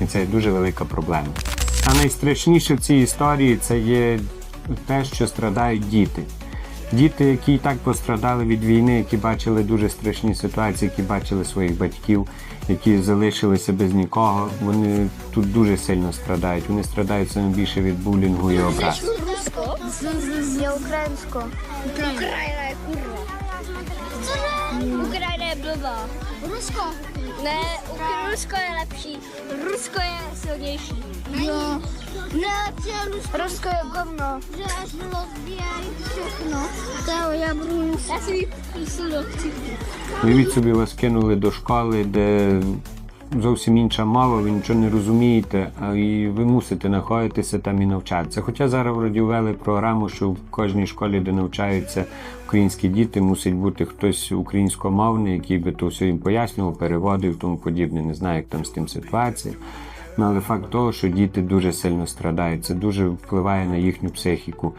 І це дуже велика проблема. А найстрашніше в цій історії це є те, що страдають діти. Діти, які і так пострадали від війни, які бачили дуже страшні ситуації, які бачили своїх батьків, які залишилися без нікого, вони тут дуже сильно страдають. Вони страдають саме більше від булінгу і образ. Я українську. Україна курва. Україна є blbá. Русько. Ne, Uk- Rusko je lepší. Rusko je silnější. Jo. Nejlepší je Rusko. Rusko je govno. Že až rozbíjají všechno. To já budu Já si vypísu do kciku. Уявіть собі, вас кинули до школи, де зовсім інша мова, ви нічого не розумієте, і ви мусите знаходитися там і навчатися. Хоча зараз вроді ввели програму, що в кожній школі, де навчаються українські діти, мусить бути хтось українськомовний, який би то все їм пояснював, переводив, тому подібне. Не знаю, як там з тим ситуація. Ну, але факт того, що діти дуже сильно страдають, це дуже впливає на їхню психіку.